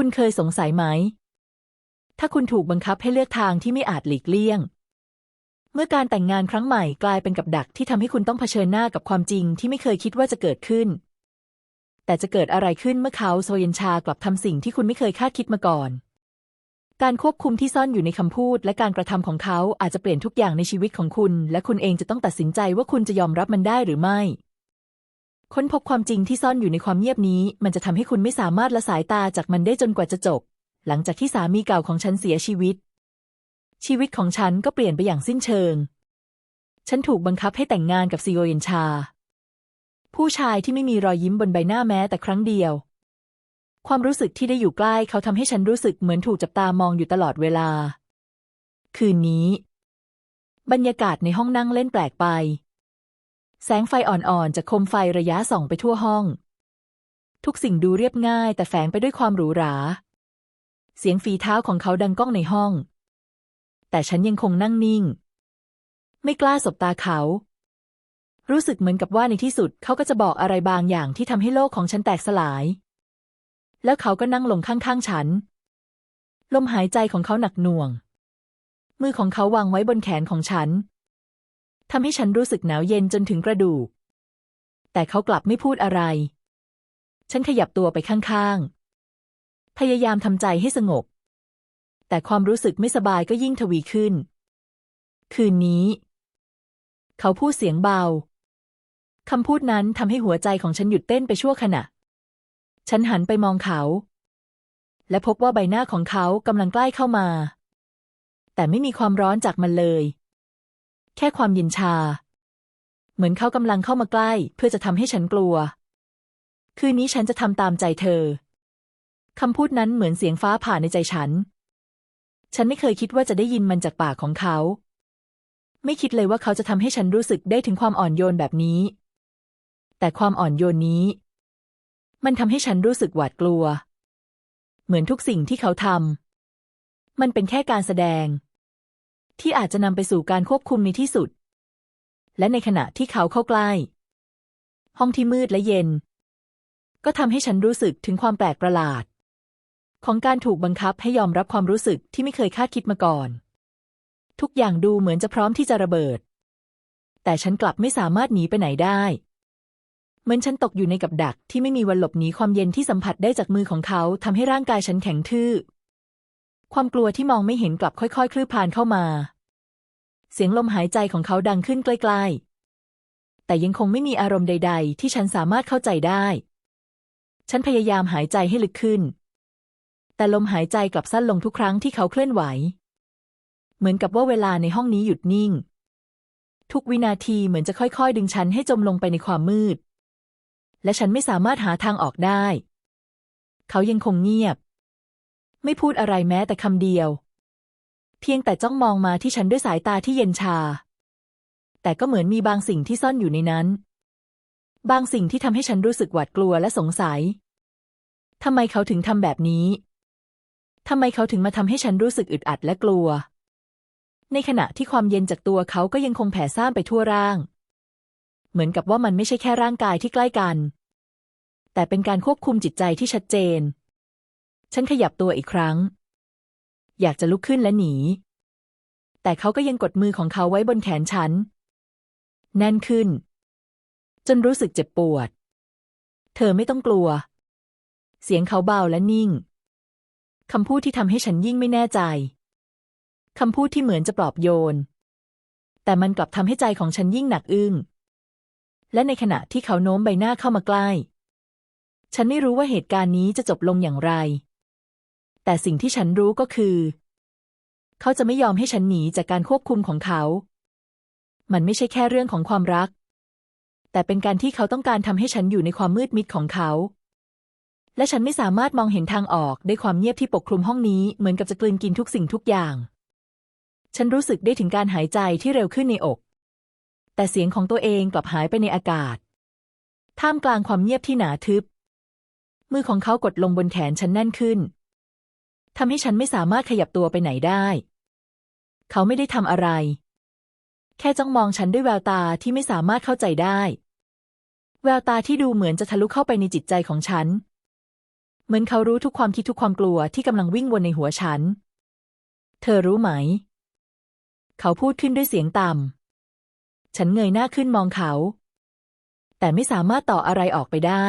คุณเคยสงสัยไหม ถ้าคุณถูกบังคับให้เลือกทางที่ไม่อาจหลีกเลี่ยง เมื่อการแต่งงานครั้งใหม่กลายเป็นกับดักที่ทำให้คุณต้องเผชิญหน้ากับความจริงที่ไม่เคยคิดว่าจะเกิดขึ้น แต่จะเกิดอะไรขึ้นเมื่อเขาโซเยนชากลับทำสิ่งที่คุณไม่เคยคาดคิดมาก่อน การควบคุมที่ซ่อนอยู่ในคำพูดและการกระทำของเขาอาจจะเปลี่ยนทุกอย่างในชีวิตของคุณ และคุณเองจะต้องตัดสินใจว่าคุณจะยอมรับมันได้หรือไม่ ค้นพบความจริงที่ซ่อนอยู่ในความเงียบนี้ มันจะทำให้คุณไม่สามารถละสายตาจากมันได้จนกว่าจะจบ หลังจากที่สามีเก่าของฉันเสียชีวิต ชีวิตของฉันก็เปลี่ยนไปอย่างสิ้นเชิง ฉันถูกบังคับให้แต่งงานกับซีโอเยนชา ผู้ชายที่ไม่มีรอยยิ้มบนใบหน้าแม้แต่ครั้งเดียว ความรู้สึกที่ได้อยู่ใกล้เขาทำให้ฉันรู้สึกเหมือนถูกจับตามองอยู่ตลอดเวลา คืนนี้ บรรยากาศในห้องนั่งเล่นแปลกไป แสงไฟอ่อนๆจากโคมไฟระยะส่องไปทั่วห้อง ทุกสิ่งดูเรียบง่ายแต่แฝงไปด้วยความหรูหรา เสียงฝีเท้าของเขาดังก้องในห้อง แต่ฉันยังคงนั่งนิ่ง ไม่กล้าสบตาเขา รู้สึกเหมือนกับว่าในที่สุดเขาก็จะบอกอะไรบางอย่างที่ทำให้โลกของฉันแตกสลาย แล้วเขาก็นั่งลงข้างๆฉัน ลมหายใจของเขาหนักหน่วง มือของเขาวางไว้บนแขนของฉัน ทำให้ฉันรู้สึกหนาวเย็นจนถึงกระดูก แต่เขากลับไม่พูดอะไร ฉันขยับตัวไปข้างๆ พยายามทำใจให้สงบ แต่ความรู้สึกไม่สบายก็ยิ่งทวีขึ้น คืนนี้ เขาพูดเสียงเบาคำพูดนั้นทำให้หัวใจของฉันหยุดเต้นไปชั่วขณะ ฉันหันไปมองเขา และพบว่าใบหน้าของเขากำลังใกล้เข้ามา แต่ไม่มีความร้อนจากมันเลย แค่ความเย็นชา เหมือนเขากำลังเข้ามาใกล้ เพื่อจะทำให้ฉันกลัว คืนนี้ฉันจะทำตามใจเธอคำพูดนั้นเหมือนเสียงฟ้าผ่าในใจฉัน ฉันไม่เคยคิดว่าจะได้ยินมันจากปากของเขา ไม่คิดเลยว่าเขาจะทำให้ฉันรู้สึกได้ถึงความอ่อนโยนแบบนี้ แต่ความอ่อนโยนนี้ มันทำให้ฉันรู้สึกหวาดกลัว เหมือนทุกสิ่งที่เขาทำมันเป็นแค่การแสดง ที่อาจจะนำไปสู่การควบคุมในที่สุด และในขณะที่เขาเข้าใกล้ ห้องที่มืดและเย็น ก็ทำให้ฉันรู้สึกถึงความแปลกประหลาด ของการถูกบังคับให้ยอมรับความรู้สึกที่ไม่เคยคาดคิดมาก่อน ทุกอย่างดูเหมือนจะพร้อมที่จะระเบิด แต่ฉันกลับไม่สามารถหนีไปไหนได้เหมือนฉันตกอยู่ในกับดักที่ไม่มีวันหลบหนีความเย็นที่สัมผัสได้จากมือของเขาทำให้ร่างกายฉันแข็งทื่อ ความกลัวที่มองไม่เห็นกลับค่อยๆ คลืบคลานเข้ามา เสียงลมหายใจของเขาดังขึ้นใกล้ๆ แต่ยังคงไม่มีอารมณ์ใด ๆ ที่ฉันสามารถเข้าใจได้ ฉันพยายามหายใจให้ลึกขึ้น แต่ลมหายใจกลับสั้นลงทุกครั้งที่เขาเคลื่อนไหว เหมือนกับว่าเวลาในห้องนี้หยุดนิ่ง ทุกวินาทีเหมือนจะค่อยๆ ดึงฉันให้จมลงไปในความมืด และฉันไม่สามารถหาทางออกได้ เขายังคงเงียบ ไม่พูดอะไรแม้แต่คำเดียว เพียงแต่จ้องมองมาที่ฉันด้วยสายตาที่เย็นชา แต่ก็เหมือนมีบางสิ่งที่ซ่อนอยู่ในนั้น บางสิ่งที่ทำให้ฉันรู้สึกหวาดกลัวและสงสัยทำไมเขาถึงทำแบบนี้ทำไมเขาถึงมาทำให้ฉันรู้สึกอึดอัดและกลัว ในขณะที่ความเย็นจากตัวเขาก็ยังคงแผ่ซ่านไปทั่วร่าง เหมือนกับว่ามันไม่ใช่แค่ร่างกายที่ใกล้กัน แต่เป็นการควบคุมจิตใจที่ชัดเจน ฉันขยับตัวอีกครั้ง อยากจะลุกขึ้นและหนี แต่เขาก็ยังกดมือของเขาไว้บนแขนฉัน แน่นขึ้น จนรู้สึกเจ็บปวด เธอไม่ต้องกลัว เสียงเขาเบาและนิ่ง คำพูดที่ทำให้ฉันยิ่งไม่แน่ใจ คำพูดที่เหมือนจะปลอบโยน แต่มันกลับทำให้ใจของฉันยิ่งหนักอึ้ง และในขณะที่เขาโน้มใบหน้าเข้ามาใกล้ ฉันไม่รู้ว่าเหตุการณ์นี้จะจบลงอย่างไร แต่สิ่งที่ฉันรู้ก็คือ เขาจะไม่ยอมให้ฉันหนีจากการควบคุมของเขา มันไม่ใช่แค่เรื่องของความรัก แต่เป็นการที่เขาต้องการทำให้ฉันอยู่ในความมืดมิดของเขา และฉันไม่สามารถมองเห็นทางออกด้วยความเงียบที่ปกคลุมห้องนี้เหมือนกับจะกลืนกินทุกสิ่งทุกอย่าง ฉันรู้สึกได้ถึงการหายใจที่เร็วขึ้นในอก แต่เสียงของตัวเองกลับหายไปในอากาศ ท่ามกลางความเงียบที่หนาทึบ มือของเขากดลงบนแขนฉันแน่นขึ้น ทำให้ฉันไม่สามารถขยับตัวไปไหนได้ เขาไม่ได้ทำอะไร แค่จ้องมองฉันด้วยแววตาที่ไม่สามารถเข้าใจได้ แววตาที่ดูเหมือนจะทะลุเข้าไปในจิตใจของฉัน เหมือนเขารู้ทุกความคิดทุกความกลัวที่กำลังวิ่งวนในหัวฉัน เธอรู้ไหม เขาพูดขึ้นด้วยเสียงต่ำ ฉันเงยหน้าขึ้นมองเขา แต่ไม่สามารถต่ออะไรออกไปได้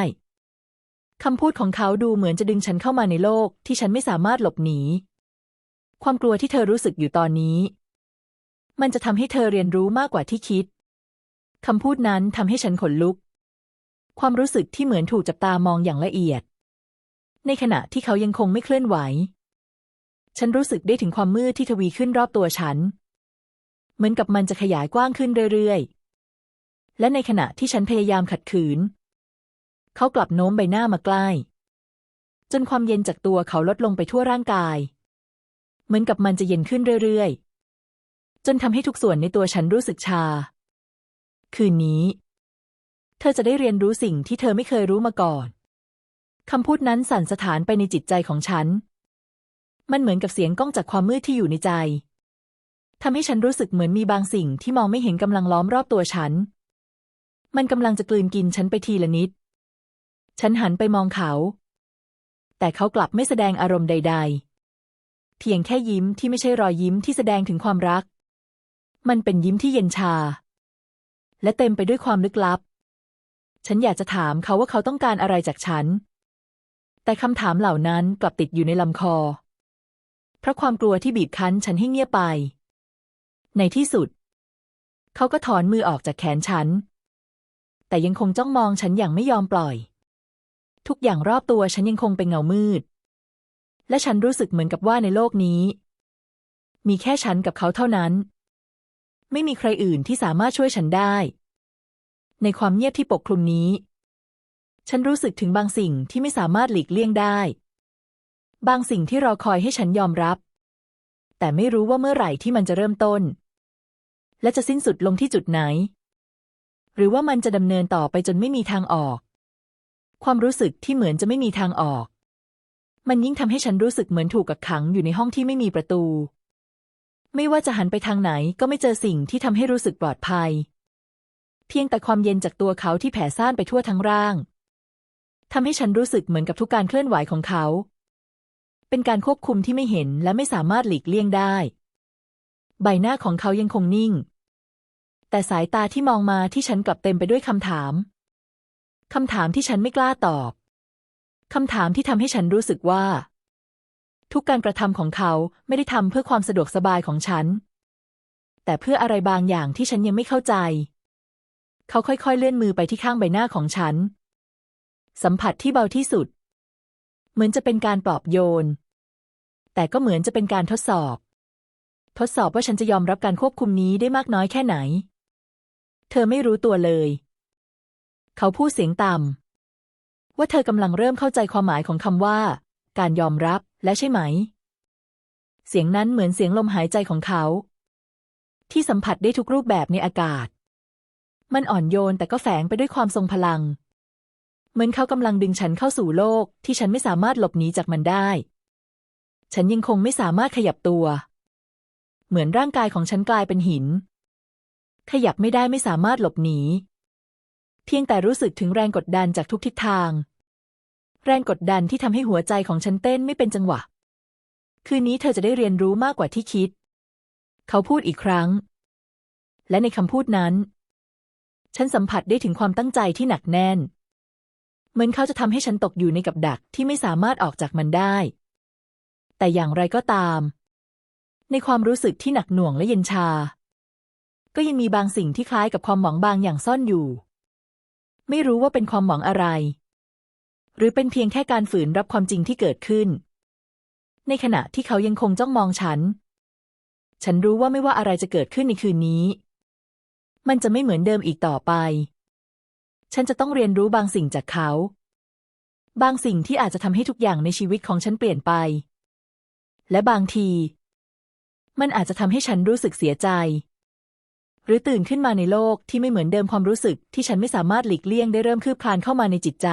คำพูดของเขาดูเหมือนจะดึงฉันเข้ามาในโลกที่ฉันไม่สามารถหลบหนี ความกลัวที่เธอรู้สึกอยู่ตอนนี้ มันจะทำให้เธอเรียนรู้มากกว่าที่คิดคำพูดนั้นทำให้ฉันขนลุก ความรู้สึกที่เหมือนถูกจับตามองอย่างละเอียด ในขณะที่เขายังคงไม่เคลื่อนไหว ฉันรู้สึกได้ถึงความมืดที่ทวีขึ้นรอบตัวฉัน เหมือนกับมันจะขยายกว้างขึ้นเรื่อยๆ และในขณะที่ฉันพยายามขัดขืน เขากลับโน้มใบหน้ามาใกล้ จนความเย็นจากตัวเขาลดลงไปทั่วร่างกาย เหมือนกับมันจะเย็นขึ้นเรื่อยๆ จนทำให้ทุกส่วนในตัวฉันรู้สึกชา คืนนี้ เธอจะได้เรียนรู้สิ่งที่เธอไม่เคยรู้มาก่อนคำพูดนั้นสั่นสถานไปในจิตใจของฉัน มันเหมือนกับเสียงก้องจากความมืดที่อยู่ในใจทำให้ฉันรู้สึกเหมือนมีบางสิ่งที่มองไม่เห็นกำลังล้อมรอบตัวฉัน มันกำลังจะกลืนกินฉันไปทีละนิด ฉันหันไปมองเขา แต่เขากลับไม่แสดงอารมณ์ใด ๆ เพียงแค่ยิ้มที่ไม่ใช่รอยยิ้มที่แสดงถึงความรัก มันเป็นยิ้มที่เย็นชา และเต็มไปด้วยความลึกลับ ฉันอยากจะถามเขาว่าเขาต้องการอะไรจากฉัน แต่คำถามเหล่านั้นกลับติดอยู่ในลำคอ เพราะความกลัวที่บีบคั้นฉันให้เงียบไป ในที่สุด เขาก็ถอนมือออกจากแขนฉัน แต่ยังคงจ้องมองฉันอย่างไม่ยอมปล่อย ทุกอย่างรอบตัวฉันยังคงเป็นเงามืด และฉันรู้สึกเหมือนกับว่าในโลกนี้ มีแค่ฉันกับเขาเท่านั้น ไม่มีใครอื่นที่สามารถช่วยฉันได้ ในความเงียบที่ปกคลุมนี้ ฉันรู้สึกถึงบางสิ่งที่ไม่สามารถหลีกเลี่ยงได้ บางสิ่งที่รอคอยให้ฉันยอมรับ แต่ไม่รู้ว่าเมื่อไหร่ที่มันจะเริ่มต้น และจะสิ้นสุดลงที่จุดไหน หรือว่ามันจะดำเนินต่อไปจนไม่มีทางออก ความรู้สึกที่เหมือนจะไม่มีทางออก มันยิ่งทำให้ฉันรู้สึกเหมือนถูกกักขังอยู่ในห้องที่ไม่มีประตู ไม่ว่าจะหันไปทางไหนก็ไม่เจอสิ่งที่ทำให้รู้สึกปลอดภัย เพียงแต่ความเย็นจากตัวเขาที่แผ่ซ่านไปทั่วทั้งร่างทำให้ฉันรู้สึกเหมือนกับทุกการเคลื่อนไหวของเขา เป็นการควบคุมที่ไม่เห็นและไม่สามารถหลีกเลี่ยงได้ ใบหน้าของเขายังคงนิ่ง แต่สายตาที่มองมาที่ฉันกลับเต็มไปด้วยคำถาม คำถามที่ฉันไม่กล้าตอบ คำถามที่ทำให้ฉันรู้สึกว่า ทุกการกระทำของเขาไม่ได้ทำเพื่อความสะดวกสบายของฉัน แต่เพื่ออะไรบางอย่างที่ฉันยังไม่เข้าใจ เขาค่อยๆเลื่อนมือไปที่ข้างใบหน้าของฉัน สัมผัสที่เบาที่สุด เหมือนจะเป็นการปลอบโยน แต่ก็เหมือนจะเป็นการทดสอบ ทดสอบว่าฉันจะยอมรับการควบคุมนี้ได้มากน้อยแค่ไหน เธอไม่รู้ตัวเลย เขาพูดเสียงต่ำว่าเธอกำลังเริ่มเข้าใจความหมายของคำว่า การยอมรับและใช่ไหม เสียงนั้นเหมือนเสียงลมหายใจของเขา ที่สัมผัสได้ทุกรูปแบบในอากาศ มันอ่อนโยนแต่ก็แฝงไปด้วยความทรงพลัง เหมือนเขากำลังดึงฉันเข้าสู่โลกที่ฉันไม่สามารถหลบหนีจากมันได้ ฉันยังคงไม่สามารถขยับตัว เหมือนร่างกายของฉันกลายเป็นหิน ขยับไม่ได้ไม่สามารถหลบหนี เพียงแต่รู้สึกถึงแรงกดดันจากทุกทิศทาง แรงกดดันที่ทำให้หัวใจของฉันเต้นไม่เป็นจังหวะ คืนนี้เธอจะได้เรียนรู้มากกว่าที่คิด เขาพูดอีกครั้ง และในคำพูดนั้น ฉันสัมผัสได้ถึงความตั้งใจที่หนักแน่น เหมือนเขาจะทำให้ฉันตกอยู่ในกับดักที่ไม่สามารถออกจากมันได้ แต่อย่างไรก็ตาม ในความรู้สึกที่หนักหน่วงและเย็นชา ก็ยังมีบางสิ่งที่คล้ายกับความหวังบางอย่างซ่อนอยู่ ไม่รู้ว่าเป็นความหวังอะไร หรือเป็นเพียงแค่การฝืนรับความจริงที่เกิดขึ้น ในขณะที่เขายังคงจ้องมองฉัน ฉันรู้ว่าไม่ว่าอะไรจะเกิดขึ้นในคืนนี้ มันจะไม่เหมือนเดิมอีกต่อไป ฉันจะต้องเรียนรู้บางสิ่งจากเขา บางสิ่งที่อาจจะทำให้ทุกอย่างในชีวิตของฉันเปลี่ยนไป และบางที มันอาจจะทำให้ฉันรู้สึกเสียใจ หรือตื่นขึ้นมาในโลกที่ไม่เหมือนเดิมความรู้สึกที่ฉันไม่สามารถหลีกเลี่ยงได้เริ่มคืบคลานเข้ามาในจิตใจ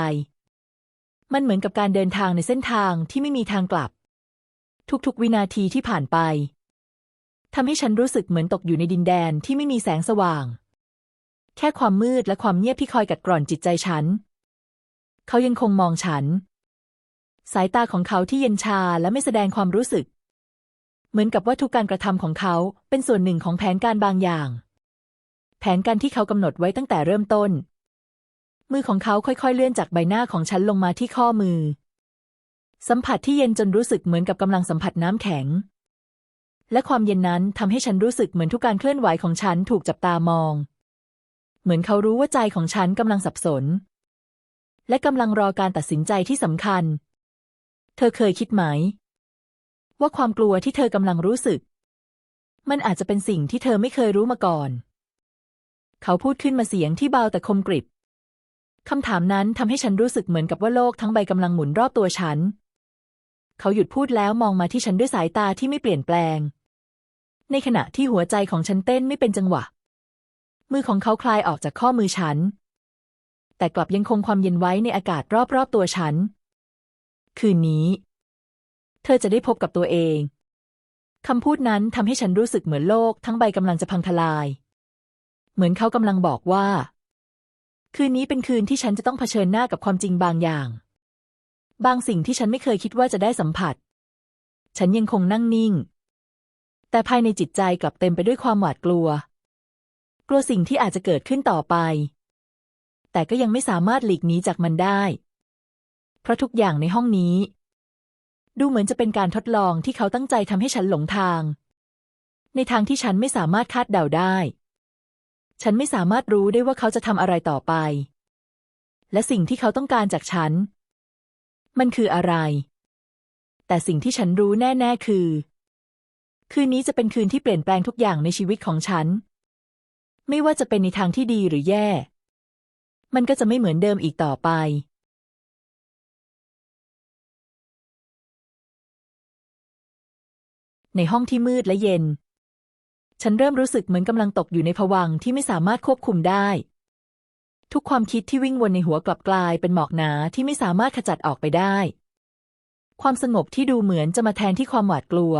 มันเหมือนกับการเดินทางในเส้นทางที่ไม่มีทางกลับ ทุกๆ วินาทีที่ผ่านไปทำให้ฉันรู้สึกเหมือนตกอยู่ในดินแดนที่ไม่มีแสงสว่าง แค่ความมืดและความเงียบที่คอยกัดกร่อนจิตใจฉัน เขายังคงมองฉัน สายตาของเขาที่เย็นชาและไม่แสดงความรู้สึก เหมือนกับว่าทุกการกระทำของเขาเป็นส่วนหนึ่งของแผนการบางอย่าง นการที่เขากำหนดไว้ตั้งแต่เริ่มต้น มือของเขาค่อยๆเลื่อนจากใบหน้าของฉันลงมาที่ข้อมือ สัมผัสที่เย็นจนรู้สึกเหมือนกับกำลังสัมผัสน้ำแข็ง และความเย็นนั้นทำให้ฉันรู้สึกเหมือนทุกการเคลื่อนไหวของฉันถูกจับตามอง เหมือนเขารู้ว่าใจของฉันกำลังสับสน และกำลังรอการตัดสินใจที่สำคัญ เธอเคยคิดไหม ว่าความกลัวที่เธอกำลังรู้สึกมันอาจจะเป็นสิ่งที่เธอไม่เคยรู้มาก่อน เขาพูดขึ้นมาเสียงที่เบาแต่คมกริบคำถามนั้นทำให้ฉันรู้สึกเหมือนกับว่าโลกทั้งใบกำลังหมุนรอบตัวฉัน เขาหยุดพูดแล้วมองมาที่ฉันด้วยสายตาที่ไม่เปลี่ยนแปลง ในขณะที่หัวใจของฉันเต้นไม่เป็นจังหวะ มือของเขาคลายออกจากข้อมือฉัน แต่กลับยังคงความเย็นไว้ในอากาศรอบๆตัวฉัน คืนนี้ เธอจะได้พบกับตัวเองคำพูดนั้นทำให้ฉันรู้สึกเหมือนโลกทั้งใบกำลังจะพังทลาย เหมือนเขากำลังบอกว่า คืนนี้เป็นคืนที่ฉันจะต้องเผชิญหน้ากับความจริงบางอย่าง บางสิ่งที่ฉันไม่เคยคิดว่าจะได้สัมผัส ฉันยังคงนั่งนิ่ง แต่ภายในจิตใจกลับเต็มไปด้วยความหวาดกลัว กลัวสิ่งที่อาจจะเกิดขึ้นต่อไป แต่ก็ยังไม่สามารถหลีกหนีจากมันได้ เพราะทุกอย่างในห้องนี้ ดูเหมือนจะเป็นการทดลองที่เขาตั้งใจทำให้ฉันหลงทาง ในทางที่ฉันไม่สามารถคาดเดาได้ ฉันไม่สามารถรู้ได้ว่าเขาจะทำอะไรต่อไป และสิ่งที่เขาต้องการจากฉัน มันคืออะไร แต่สิ่งที่ฉันรู้แน่ๆคือ คืนนี้จะเป็นคืนที่เปลี่ยนแปลงทุกอย่างในชีวิตของฉัน ไม่ว่าจะเป็นในทางที่ดีหรือแย่ มันก็จะไม่เหมือนเดิมอีกต่อไปในห้องที่มืดและเย็น ฉันเริ่มรู้สึกเหมือนกำลังตกอยู่ในภวังที่ไม่สามารถควบคุมได้ ทุกความคิดที่วิ่งวนในหัวกลับกลายเป็นหมอกหนาที่ไม่สามารถขจัดออกไปได้ ความสงบที่ดูเหมือนจะมาแทนที่ความหวาดกลัว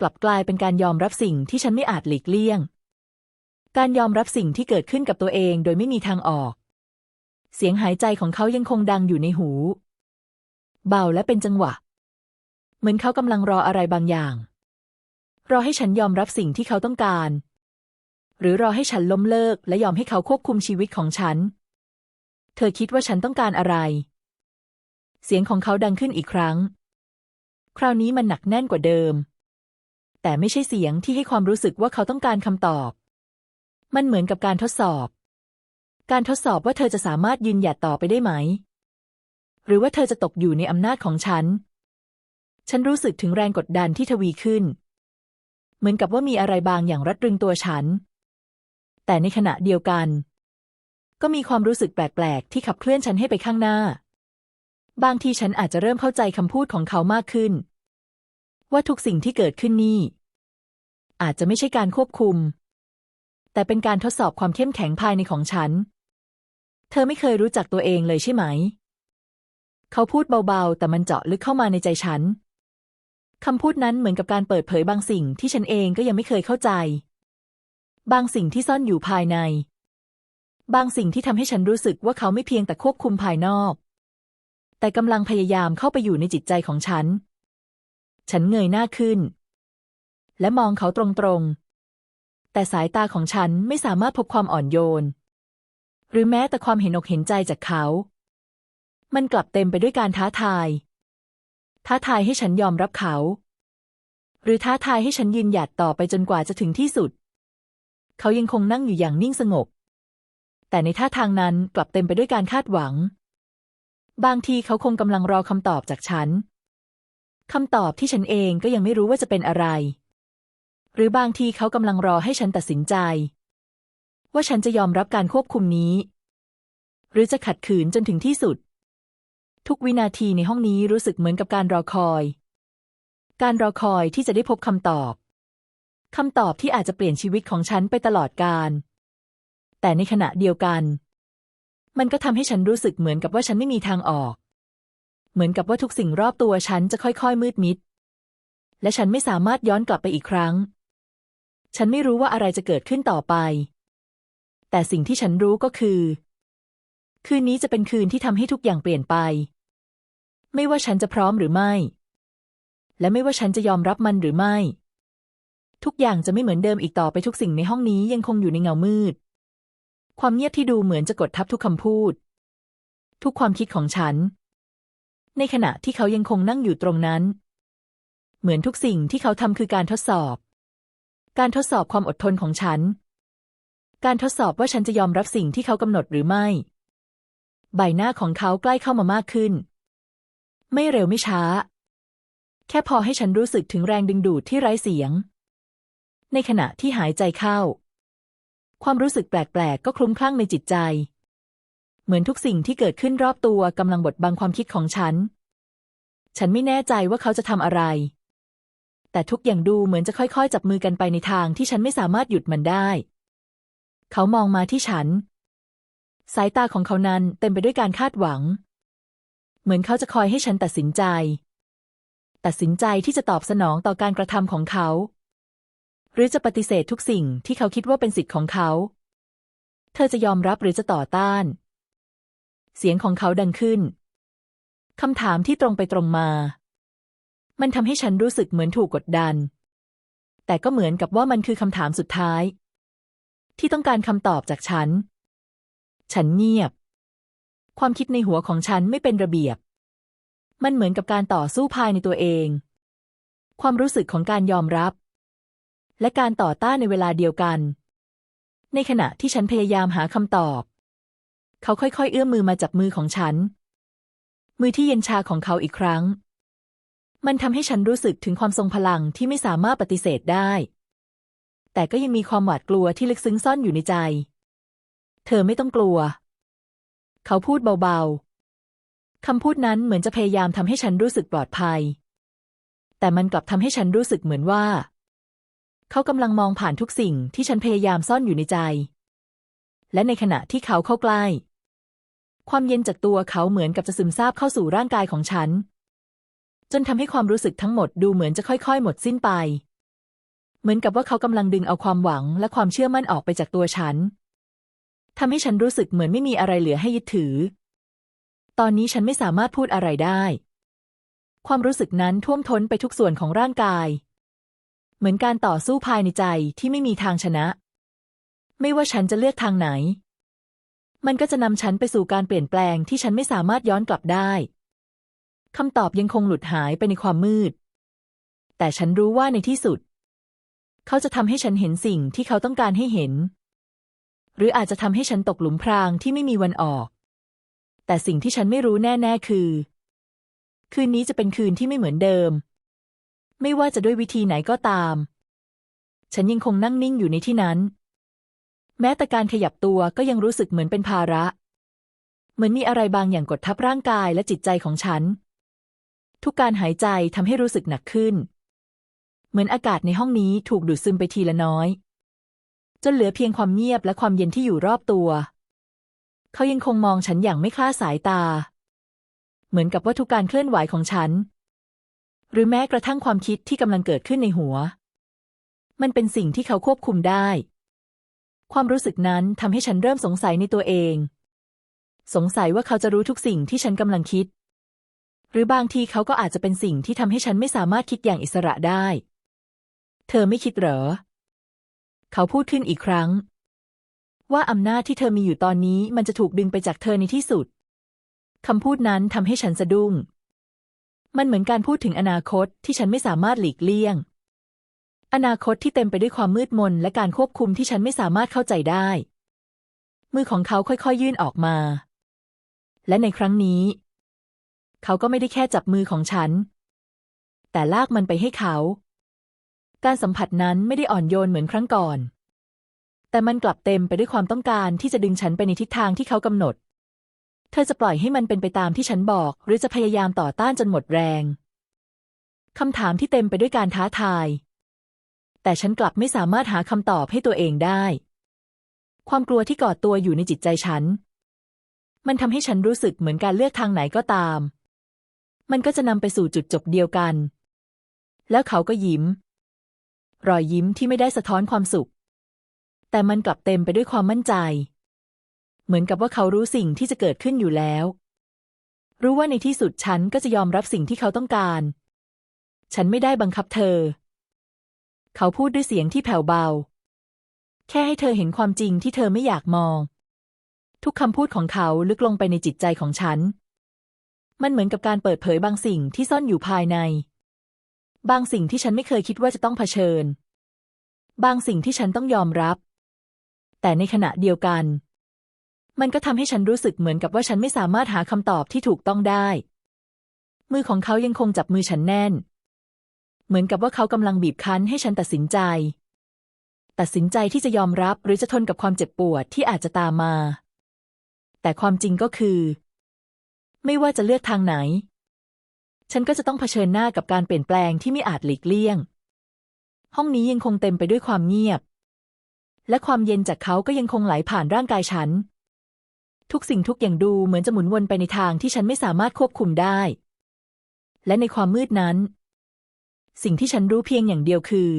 กลับกลายเป็นการยอมรับสิ่งที่ฉันไม่อาจหลีกเลี่ยง การยอมรับสิ่งที่เกิดขึ้นกับตัวเองโดยไม่มีทางออก เสียงหายใจของเขายังคงดังอยู่ในหู เบาและเป็นจังหวะ เหมือนเขากำลังรออะไรบางอย่าง รอให้ฉันยอมรับสิ่งที่เขาต้องการ หรือรอให้ฉันล้มเลิก และยอมให้เขาควบคุมชีวิตของฉัน เธอคิดว่าฉันต้องการอะไร เสียงของเขาดังขึ้นอีกครั้ง คราวนี้มันหนักแน่นกว่าเดิม แต่ไม่ใช่เสียงที่ให้ความรู้สึกว่าเขาต้องการคำตอบ มันเหมือนกับการทดสอบ การทดสอบว่าเธอจะสามารถยืนหยัดต่อไปได้ไหม หรือว่าเธอจะตกอยู่ในอำนาจของฉัน ฉันรู้สึกถึงแรงกดดันที่ทวีขึ้น เหมือนกับว่ามีอะไรบางอย่างรัดรึงตัวฉัน แต่ในขณะเดียวกัน ก็มีความรู้สึกแปลกๆ ที่ขับเคลื่อนฉันให้ไปข้างหน้า บางทีฉันอาจจะเริ่มเข้าใจคำพูดของเขามากขึ้น ว่าทุกสิ่งที่เกิดขึ้นนี่ อาจจะไม่ใช่การควบคุม แต่เป็นการทดสอบความเข้มแข็งภายในของฉัน เธอไม่เคยรู้จักตัวเองเลยใช่ไหม เขาพูดเบาๆ แต่มันเจาะลึกเข้ามาในใจฉัน คำพูดนั้นเหมือนกับการเปิดเผยบางสิ่งที่ฉันเองก็ยังไม่เคยเข้าใจ บางสิ่งที่ซ่อนอยู่ภายใน บางสิ่งที่ทำให้ฉันรู้สึกว่าเขาไม่เพียงแต่ควบคุมภายนอก แต่กำลังพยายามเข้าไปอยู่ในจิตใจของฉัน ฉันเงยหน้าขึ้น และมองเขาตรงๆ แต่สายตาของฉันไม่สามารถพบความอ่อนโยน หรือแม้แต่ความเห็นอกเห็นใจจากเขา มันกลับเต็มไปด้วยการท้าทาย ท้าทายให้ฉันยอมรับเขา หรือท้าทายให้ฉันยืนหยัดต่อไปจนกว่าจะถึงที่สุด เขายังคงนั่งอยู่อย่างนิ่งสงบ แต่ในท่าทางนั้นกลับเต็มไปด้วยการคาดหวัง บางทีเขาคงกำลังรอคำตอบจากฉันคำตอบที่ฉันเองก็ยังไม่รู้ว่าจะเป็นอะไร หรือบางทีเขากำลังรอให้ฉันตัดสินใจ ว่าฉันจะยอมรับการควบคุมนี้ หรือจะขัดขืนจนถึงที่สุด ทุกวินาทีในห้องนี้รู้สึกเหมือนกับการรอคอย การรอคอยที่จะได้พบคำตอบคำตอบที่อาจจะเปลี่ยนชีวิตของฉันไปตลอดกาลแต่ในขณะเดียวกัน มันก็ทำให้ฉันรู้สึกเหมือนกับว่าฉันไม่มีทางออก เหมือนกับว่าทุกสิ่งรอบตัวฉันจะค่อยๆ มืดมิด และฉันไม่สามารถย้อนกลับไปอีกครั้ง ฉันไม่รู้ว่าอะไรจะเกิดขึ้นต่อไป แต่สิ่งที่ฉันรู้ก็คือ คืนนี้จะเป็นคืนที่ทำให้ทุกอย่างเปลี่ยนไป ไม่ว่าฉันจะพร้อมหรือไม่ และไม่ว่าฉันจะยอมรับมันหรือไม่ ทุกอย่างจะไม่เหมือนเดิมอีกต่อไปทุกสิ่งในห้องนี้ยังคงอยู่ในเงามืด ความเงียบที่ดูเหมือนจะกดทับทุกคำพูด ทุกความคิดของฉัน ในขณะที่เขายังคงนั่งอยู่ตรงนั้น เหมือนทุกสิ่งที่เขาทำคือการทดสอบ การทดสอบความอดทนของฉัน การทดสอบว่าฉันจะยอมรับสิ่งที่เขากำหนดหรือไม่ ใบหน้าของเขาใกล้เข้ามามากขึ้น ไม่เร็วไม่ช้า แค่พอให้ฉันรู้สึกถึงแรงดึงดูดที่ไร้เสียง ในขณะที่หายใจเข้า ความรู้สึกแปลกๆ ก็คลุ้มคลั่งในจิตใจ เหมือนทุกสิ่งที่เกิดขึ้นรอบตัวกำลังบดบังความคิดของฉัน ฉันไม่แน่ใจว่าเขาจะทำอะไร แต่ทุกอย่างดูเหมือนจะค่อยๆ จับมือกันไปในทางที่ฉันไม่สามารถหยุดมันได้ เขามองมาที่ฉัน สายตาของเขานั้นเต็มไปด้วยการคาดหวัง เหมือนเขาจะคอยให้ฉันตัดสินใจ ตัดสินใจที่จะตอบสนองต่อการกระทำของเขา หรือจะปฏิเสธทุกสิ่งที่เขาคิดว่าเป็นสิทธิ์ของเขา เธอจะยอมรับหรือจะต่อต้าน เสียงของเขาดังขึ้นคำถามที่ตรงไปตรงมา มันทำให้ฉันรู้สึกเหมือนถูกกดดัน แต่ก็เหมือนกับว่ามันคือคำถามสุดท้าย ที่ต้องการคำตอบจากฉัน ฉันเงียบ ความคิดในหัวของฉันไม่เป็นระเบียบ มันเหมือนกับการต่อสู้ภายในตัวเอง ความรู้สึกของการยอมรับ และการต่อต้านในเวลาเดียวกัน ในขณะที่ฉันพยายามหาคำตอบ เขาค่อยๆ เอื้อมมือมาจับมือของฉัน มือที่เย็นชาของเขาอีกครั้ง มันทำให้ฉันรู้สึกถึงความทรงพลังที่ไม่สามารถปฏิเสธได้ แต่ก็ยังมีความหวาดกลัวที่ลึกซึ้งซ่อนอยู่ในใจ เธอไม่ต้องกลัว เขาพูดเบาๆ คำพูดนั้นเหมือนจะพยายามทำให้ฉันรู้สึกปลอดภัย แต่มันกลับทำให้ฉันรู้สึกเหมือนว่า เขากำลังมองผ่านทุกสิ่งที่ฉันพยายามซ่อนอยู่ในใจ และในขณะที่เขาเข้าใกล้ ความเย็นจากตัวเขาเหมือนกับจะซึมซาบเข้าสู่ร่างกายของฉัน จนทำให้ความรู้สึกทั้งหมดดูเหมือนจะค่อยๆ หมดสิ้นไป เหมือนกับว่าเขากำลังดึงเอาความหวังและความเชื่อมั่นออกไปจากตัวฉัน ทำให้ฉันรู้สึกเหมือนไม่มีอะไรเหลือให้ยึดถือ ตอนนี้ฉันไม่สามารถพูดอะไรได้ ความรู้สึกนั้นท่วมท้นไปทุกส่วนของร่างกาย เหมือนการต่อสู้ภายในใจที่ไม่มีทางชนะ ไม่ว่าฉันจะเลือกทางไหน มันก็จะนำฉันไปสู่การเปลี่ยนแปลงที่ฉันไม่สามารถย้อนกลับได้คำตอบยังคงหลุดหายไปในความมืด แต่ฉันรู้ว่าในที่สุด เขาจะทำให้ฉันเห็นสิ่งที่เขาต้องการให้เห็น หรืออาจจะทำให้ฉันตกหลุมพรางที่ไม่มีวันออก แต่สิ่งที่ฉันไม่รู้แน่ ๆ คือ คืนนี้จะเป็นคืนที่ไม่เหมือนเดิม ไม่ว่าจะด้วยวิธีไหนก็ตาม ฉันยังคงนั่งนิ่งอยู่ในที่นั้น แม้แต่การขยับตัวก็ยังรู้สึกเหมือนเป็นภาระ เหมือนมีอะไรบางอย่างกดทับร่างกายและจิตใจของฉัน ทุกการหายใจทำให้รู้สึกหนักขึ้น เหมือนอากาศในห้องนี้ถูกดูดซึมไปทีละน้อย จนเหลือเพียงความเงียบและความเย็นที่อยู่รอบตัว เขายังคงมองฉันอย่างไม่คลาดสายตา เหมือนกับว่าทุกการเคลื่อนไหวของฉัน หรือแม้กระทั่งความคิดที่กำลังเกิดขึ้นในหัว มันเป็นสิ่งที่เขาควบคุมได้ ความรู้สึกนั้นทำให้ฉันเริ่มสงสัยในตัวเอง สงสัยว่าเขาจะรู้ทุกสิ่งที่ฉันกำลังคิด หรือบางทีเขาก็อาจจะเป็นสิ่งที่ทำให้ฉันไม่สามารถคิดอย่างอิสระได้ เธอไม่คิดเหรอ เขาพูดขึ้นอีกครั้ง ว่าอำนาจที่เธอมีอยู่ตอนนี้มันจะถูกดึงไปจากเธอในที่สุดคำพูดนั้นทำให้ฉันสะดุ้ง มันเหมือนการพูดถึงอนาคตที่ฉันไม่สามารถหลีกเลี่ยง อนาคตที่เต็มไปด้วยความมืดมนและการควบคุมที่ฉันไม่สามารถเข้าใจได้ มือของเขาค่อยๆยื่นออกมา และในครั้งนี้ เขาก็ไม่ได้แค่จับมือของฉัน แต่ลากมันไปให้เขา การสัมผัสนั้นไม่ได้อ่อนโยนเหมือนครั้งก่อน แต่มันกลับเต็มไปด้วยความต้องการที่จะดึงฉันไปในทิศทางที่เขากำหนด เธอจะปล่อยให้มันเป็นไปตามที่ฉันบอก หรือจะพยายามต่อต้านจนหมดแรงคำถามที่เต็มไปด้วยการท้าทาย แต่ฉันกลับไม่สามารถหาคำตอบให้ตัวเองได้ ความกลัวที่กอดตัวอยู่ในจิตใจฉัน มันทำให้ฉันรู้สึกเหมือนการเลือกทางไหนก็ตาม มันก็จะนำไปสู่จุดจบเดียวกัน แล้วเขาก็ยิ้ม รอยยิ้มที่ไม่ได้สะท้อนความสุข แต่มันกลับเต็มไปด้วยความมั่นใจ เหมือนกับว่าเขารู้สิ่งที่จะเกิดขึ้นอยู่แล้ว รู้ว่าในที่สุดฉันก็จะยอมรับสิ่งที่เขาต้องการ ฉันไม่ได้บังคับเธอ เขาพูดด้วยเสียงที่แผ่วเบา แค่ให้เธอเห็นความจริงที่เธอไม่อยากมอง ทุกคำพูดของเขาลึกลงไปในจิตใจของฉัน มันเหมือนกับการเปิดเผยบางสิ่งที่ซ่อนอยู่ภายใน บางสิ่งที่ฉันไม่เคยคิดว่าจะต้องเผชิญ บางสิ่งที่ฉันต้องยอมรับ แต่ในขณะเดียวกัน มันก็ทำให้ฉันรู้สึกเหมือนกับว่าฉันไม่สามารถหาคำตอบที่ถูกต้องได้ มือของเขายังคงจับมือฉันแน่น เหมือนกับว่าเขากำลังบีบคั้นให้ฉันตัดสินใจ ตัดสินใจที่จะยอมรับหรือจะทนกับความเจ็บปวดที่อาจจะตามมา แต่ความจริงก็คือ ไม่ว่าจะเลือกทางไหน ฉันก็จะต้องเผชิญหน้ากับการเปลี่ยนแปลงที่ไม่อาจหลีกเลี่ยง ห้องนี้ยังคงเต็มไปด้วยความเงียบ และความเย็นจากเขาก็ยังคงไหลผ่านร่างกายฉัน ทุกสิ่งทุกอย่างดูเหมือนจะหมุนวนไปในทางที่ฉันไม่สามารถควบคุมได้ และในความมืดนั้น สิ่งที่ฉันรู้เพียงอย่างเดียวคือ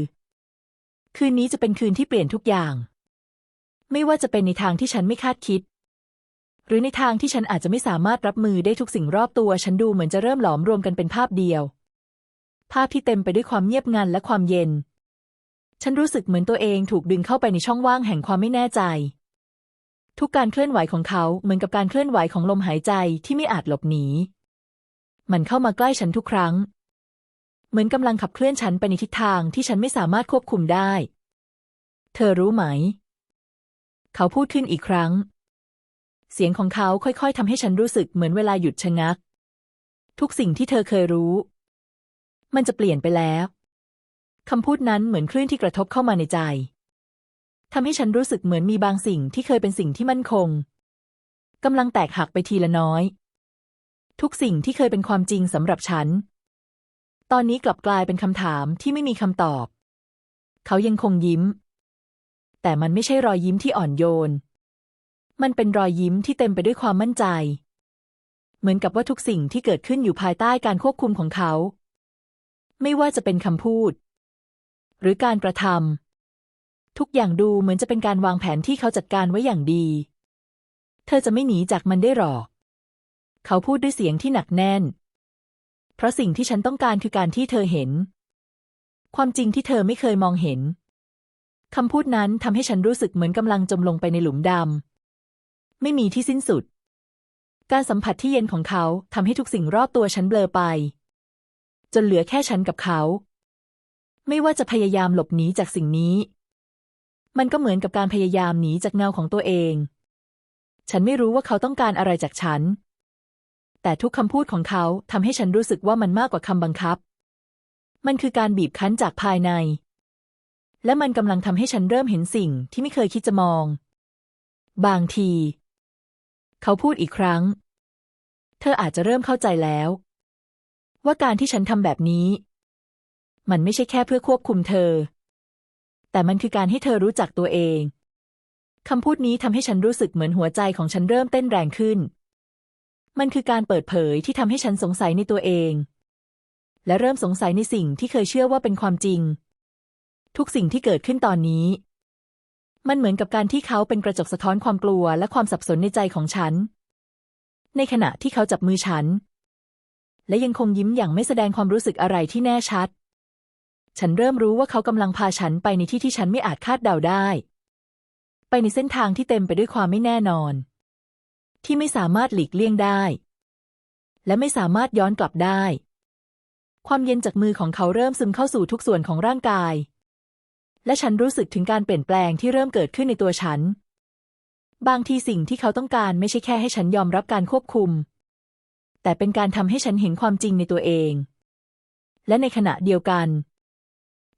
คืนนี้จะเป็นคืนที่เปลี่ยนทุกอย่าง ไม่ว่าจะเป็นในทางที่ฉันไม่คาดคิด หรือในทางที่ฉันอาจจะไม่สามารถรับมือได้ทุกสิ่งรอบตัว ฉันดูเหมือนจะเริ่มหลอมรวมกันเป็นภาพเดียว ภาพที่เต็มไปด้วยความเงียบงันและความเย็น ฉันรู้สึกเหมือนตัวเองถูกดึงเข้าไปในช่องว่างแห่งความไม่แน่ใจ ทุกการเคลื่อนไหวของเขาเหมือนกับการเคลื่อนไหวของลมหายใจที่ไม่อาจหลบหนี มันเข้ามาใกล้ฉันทุกครั้ง เหมือนกำลังขับเคลื่อนฉันไปในทิศทางที่ฉันไม่สามารถควบคุมได้ เธอรู้ไหม เขาพูดขึ้นอีกครั้ง เสียงของเขาค่อยๆทำให้ฉันรู้สึกเหมือนเวลาหยุดชะงัก ทุกสิ่งที่เธอเคยรู้ มันจะเปลี่ยนไปแล้วคำพูดนั้นเหมือนคลื่นที่กระทบเข้ามาในใจทำให้ฉันรู้สึกเหมือนมีบางสิ่งที่เคยเป็นสิ่งที่มั่นคงกำลังแตกหักไปทีละน้อย ทุกสิ่งที่เคยเป็นความจริงสำหรับฉัน ตอนนี้กลับกลายเป็นคำถามที่ไม่มีคำตอบ เขายังคงยิ้ม แต่มันไม่ใช่รอยยิ้มที่อ่อนโยน มันเป็นรอยยิ้มที่เต็มไปด้วยความมั่นใจ เหมือนกับว่าทุกสิ่งที่เกิดขึ้นอยู่ภายใต้การควบคุมของเขา ไม่ว่าจะเป็นคำพูด หรือการกระทำทุกอย่างดูเหมือนจะเป็นการวางแผนที่เขาจัดการไว้อย่างดี เธอจะไม่หนีจากมันได้หรอก เขาพูดด้วยเสียงที่หนักแน่น เพราะสิ่งที่ฉันต้องการคือการที่เธอเห็น ความจริงที่เธอไม่เคยมองเห็นคำพูดนั้นทำให้ฉันรู้สึกเหมือนกำลังจมลงไปในหลุมดำ ไม่มีที่สิ้นสุด การสัมผัสที่เย็นของเขาทำให้ทุกสิ่งรอบตัวฉันเบลอไป จนเหลือแค่ฉันกับเขา ไม่ว่าจะพยายามหลบหนีจากสิ่งนี้ มันก็เหมือนกับการพยายามหนีจากเงาของตัวเอง ฉันไม่รู้ว่าเขาต้องการอะไรจากฉัน แต่ทุกคำพูดของเขาทำให้ฉันรู้สึกว่ามันมากกว่าคำบังคับ มันคือการบีบคั้นจากภายใน และมันกำลังทำให้ฉันเริ่มเห็นสิ่งที่ไม่เคยคิดจะมองบางที เขาพูดอีกครั้ง เธออาจจะเริ่มเข้าใจแล้ว ว่าการที่ฉันทำแบบนี้ มันไม่ใช่แค่เพื่อควบคุมเธอ แต่มันคือการให้เธอรู้จักตัวเองคำพูดนี้ทำให้ฉันรู้สึกเหมือนหัวใจของฉันเริ่มเต้นแรงขึ้น มันคือการเปิดเผยที่ทำให้ฉันสงสัยในตัวเอง และเริ่มสงสัยในสิ่งที่เคยเชื่อว่าเป็นความจริง ทุกสิ่งที่เกิดขึ้นตอนนี้ มันเหมือนกับการที่เขาเป็นกระจกสะท้อนความกลัวและความสับสนในใจของฉัน ในขณะที่เขาจับมือฉัน และยังคงยิ้มอย่างไม่แสดงความรู้สึกอะไรที่แน่ชัด ฉันเริ่มรู้ว่าเขากำลังพาฉันไปในที่ที่ฉันไม่อาจคาดเดาได้ ไปในเส้นทางที่เต็มไปด้วยความไม่แน่นอน ที่ไม่สามารถหลีกเลี่ยงได้ และไม่สามารถย้อนกลับได้ ความเย็นจากมือของเขาเริ่มซึมเข้าสู่ทุกส่วนของร่างกาย และฉันรู้สึกถึงการเปลี่ยนแปลงที่เริ่มเกิดขึ้นในตัวฉัน บางทีสิ่งที่เขาต้องการไม่ใช่แค่ให้ฉันยอมรับการควบคุม แต่เป็นการทำให้ฉันเห็นความจริงในตัวเอง และในขณะเดียวกัน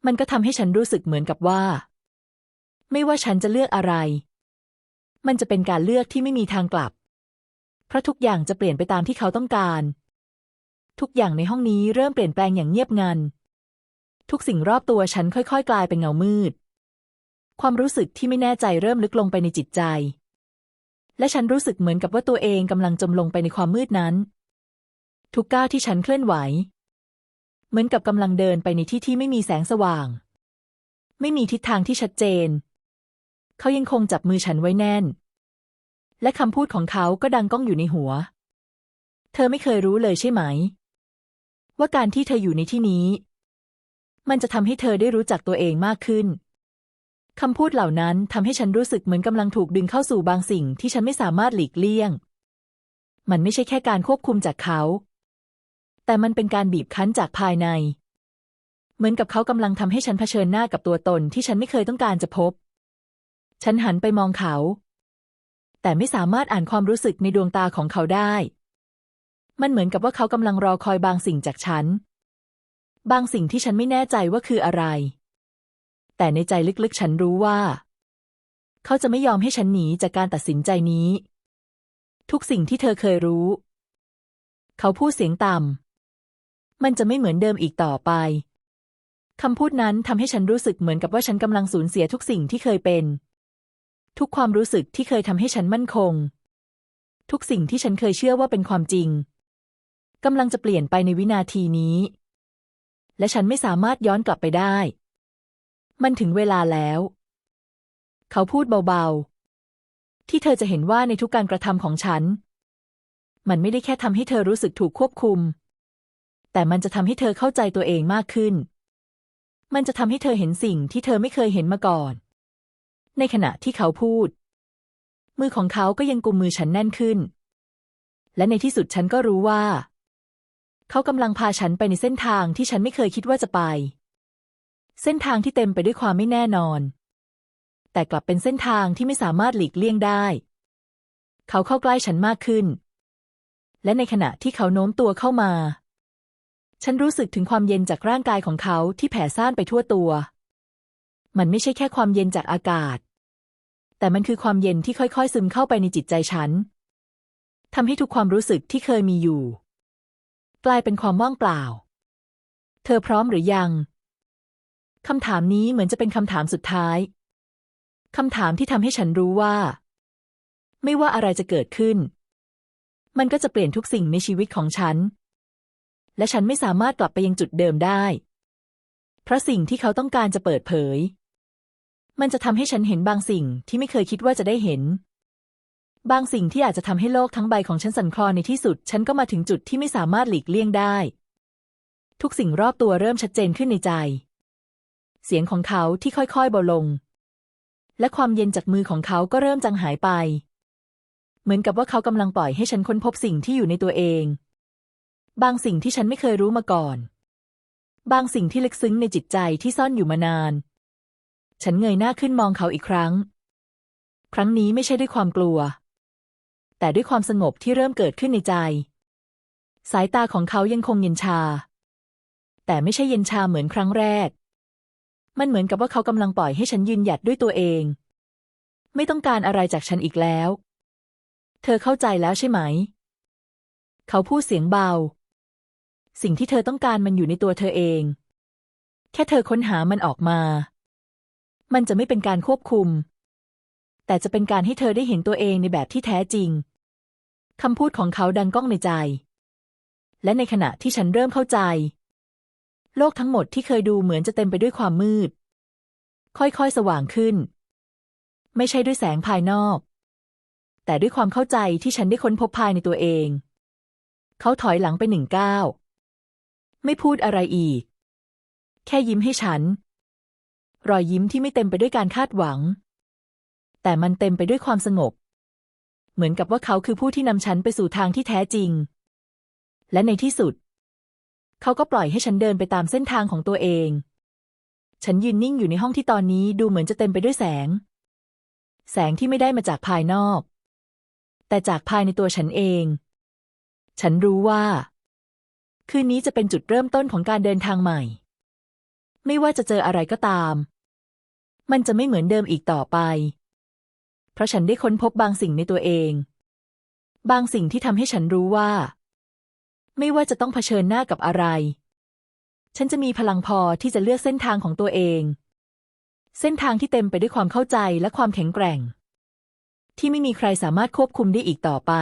มันก็ทำให้ฉันรู้สึกเหมือนกับว่า ไม่ว่าฉันจะเลือกอะไร มันจะเป็นการเลือกที่ไม่มีทางกลับ เพราะทุกอย่างจะเปลี่ยนไปตามที่เขาต้องการ ทุกอย่างในห้องนี้เริ่มเปลี่ยนแปลงอย่างเงียบงัน ทุกสิ่งรอบตัวฉันค่อย ๆ กลายเป็นเงามืด ความรู้สึกที่ไม่แน่ใจเริ่มลึกลงไปในจิตใจ และฉันรู้สึกเหมือนกับว่าตัวเองกำลังจมลงไปในความมืดนั้น ทุกก้าวที่ฉันเคลื่อนไหว เหมือนกับกำลังเดินไปในที่ที่ไม่มีแสงสว่าง ไม่มีทิศทางที่ชัดเจน เขายังคงจับมือฉันไว้แน่น และคำพูดของเขาก็ดังก้องอยู่ในหัว เธอไม่เคยรู้เลยใช่ไหมว่าการที่เธออยู่ในที่นี้ มันจะทำให้เธอได้รู้จักตัวเองมากขึ้นคำพูดเหล่านั้นทำให้ฉันรู้สึกเหมือนกำลังถูกดึงเข้าสู่บางสิ่งที่ฉันไม่สามารถหลีกเลี่ยง มันไม่ใช่แค่การควบคุมจากเขา แต่มันเป็นการบีบคั้นจากภายใน เหมือนกับเขากำลังทำให้ฉันเผชิญหน้ากับตัวตนที่ฉันไม่เคยต้องการจะพบ ฉันหันไปมองเขา แต่ไม่สามารถอ่านความรู้สึกในดวงตาของเขาได้ มันเหมือนกับว่าเขากำลังรอคอยบางสิ่งจากฉัน บางสิ่งที่ฉันไม่แน่ใจว่าคืออะไร แต่ในใจลึกๆ ฉันรู้ว่า เขาจะไม่ยอมให้ฉันหนีจากการตัดสินใจนี้ ทุกสิ่งที่เธอเคยรู้ เขาพูดเสียงต่ำ มันจะไม่เหมือนเดิมอีกต่อไปคำพูดนั้นทำให้ฉันรู้สึกเหมือนกับว่าฉันกำลังสูญเสียทุกสิ่งที่เคยเป็น ทุกความรู้สึกที่เคยทำให้ฉันมั่นคง ทุกสิ่งที่ฉันเคยเชื่อว่าเป็นความจริงกำลังจะเปลี่ยนไปในวินาทีนี้ และฉันไม่สามารถย้อนกลับไปได้ มันถึงเวลาแล้ว เขาพูดเบาๆ ที่เธอจะเห็นว่าในทุกการกระทำของฉัน มันไม่ได้แค่ทำให้เธอรู้สึกถูกควบคุม แต่มันจะทำให้เธอเข้าใจตัวเองมากขึ้น มันจะทำให้เธอเห็นสิ่งที่เธอไม่เคยเห็นมาก่อน ในขณะที่เขาพูด มือของเขาก็ยังกุมมือฉันแน่นขึ้น และในที่สุดฉันก็รู้ว่า เขากำลังพาฉันไปในเส้นทางที่ฉันไม่เคยคิดว่าจะไป เส้นทางที่เต็มไปด้วยความไม่แน่นอน แต่กลับเป็นเส้นทางที่ไม่สามารถหลีกเลี่ยงได้ เขาเข้าใกล้ฉันมากขึ้น และในขณะที่เขาโน้มตัวเข้ามา ฉันรู้สึกถึงความเย็นจากร่างกายของเขาที่แผ่ซ่านไปทั่วตัว มันไม่ใช่แค่ความเย็นจากอากาศ แต่มันคือความเย็นที่ค่อยๆ ซึมเข้าไปในจิตใจฉันทำให้ทุกความรู้สึกที่เคยมีอยู่ กลายเป็นความว่างเปล่า เธอพร้อมหรือยังคำถามนี้เหมือนจะเป็นคำถามสุดท้ายคำถามที่ทำให้ฉันรู้ว่า ไม่ว่าอะไรจะเกิดขึ้น มันก็จะเปลี่ยนทุกสิ่งในชีวิตของฉัน และฉันไม่สามารถกลับไปยังจุดเดิมได้ เพราะสิ่งที่เขาต้องการจะเปิดเผย มันจะทำให้ฉันเห็นบางสิ่งที่ไม่เคยคิดว่าจะได้เห็น บางสิ่งที่อาจจะทำให้โลกทั้งใบของฉันสั่นคลอนในที่สุด ฉันก็มาถึงจุดที่ไม่สามารถหลีกเลี่ยงได้ ทุกสิ่งรอบตัวเริ่มชัดเจนขึ้นในใจ เสียงของเขาที่ค่อยๆเบาลง และความเย็นจากมือของเขาก็เริ่มจางหายไป เหมือนกับว่าเขากำลังปล่อยให้ฉันค้นพบสิ่งที่อยู่ในตัวเอง บางสิ่งที่ฉันไม่เคยรู้มาก่อน บางสิ่งที่ลึกซึ้งในจิตใจที่ซ่อนอยู่มานาน ฉันเงยหน้าขึ้นมองเขาอีกครั้ง ครั้งนี้ไม่ใช่ด้วยความกลัว แต่ด้วยความสงบที่เริ่มเกิดขึ้นในใจ สายตาของเขายังคงเย็นชา แต่ไม่ใช่เย็นชาเหมือนครั้งแรก มันเหมือนกับว่าเขากำลังปล่อยให้ฉันยืนหยัดด้วยตัวเอง ไม่ต้องการอะไรจากฉันอีกแล้ว เธอเข้าใจแล้วใช่ไหม เขาพูดเสียงเบา สิ่งที่เธอต้องการมันอยู่ในตัวเธอเอง แค่เธอค้นหามันออกมา มันจะไม่เป็นการควบคุมแต่จะเป็นการให้เธอได้เห็นตัวเองในแบบที่แท้จริง คำพูดของเขาดังก้องในใจ และในขณะที่ฉันเริ่มเข้าใจ โลกทั้งหมดที่เคยดูเหมือนจะเต็มไปด้วยความมืด ค่อยๆ สว่างขึ้น ไม่ใช่ด้วยแสงภายนอก แต่ด้วยความเข้าใจที่ฉันได้ค้นพบภายในตัวเอง เขาถอยหลังไปหนึ่งก้าวไม่พูดอะไรอีก แค่ยิ้มให้ฉัน รอยยิ้มที่ไม่เต็มไปด้วยการคาดหวัง แต่มันเต็มไปด้วยความสงบ เหมือนกับว่าเขาคือผู้ที่นำฉันไปสู่ทางที่แท้จริง และในที่สุด เขาก็ปล่อยให้ฉันเดินไปตามเส้นทางของตัวเอง ฉันยืนนิ่งอยู่ในห้องที่ตอนนี้ดูเหมือนจะเต็มไปด้วยแสง แสงที่ไม่ได้มาจากภายนอก แต่จากภายในตัวฉันเอง ฉันรู้ว่า คืนนี้จะเป็นจุดเริ่มต้นของการเดินทางใหม่ ไม่ว่าจะเจออะไรก็ตาม มันจะไม่เหมือนเดิมอีกต่อไป ราะฉันได้ค้นพบบางสิ่งในตัวเอง บางสิ่งที่ทำให้ฉันรู้ว่า ไม่ว่าจะต้องเผชิญหน้ากับอะไร ฉันจะมีพลังพอที่จะเลือกเส้นทางของตัวเอง เส้นทางที่เต็มไปด้วยความเข้าใจและความแข็งแกร่ง ที่ไม่มีใครสามารถควบคุมได้อีกต่อไป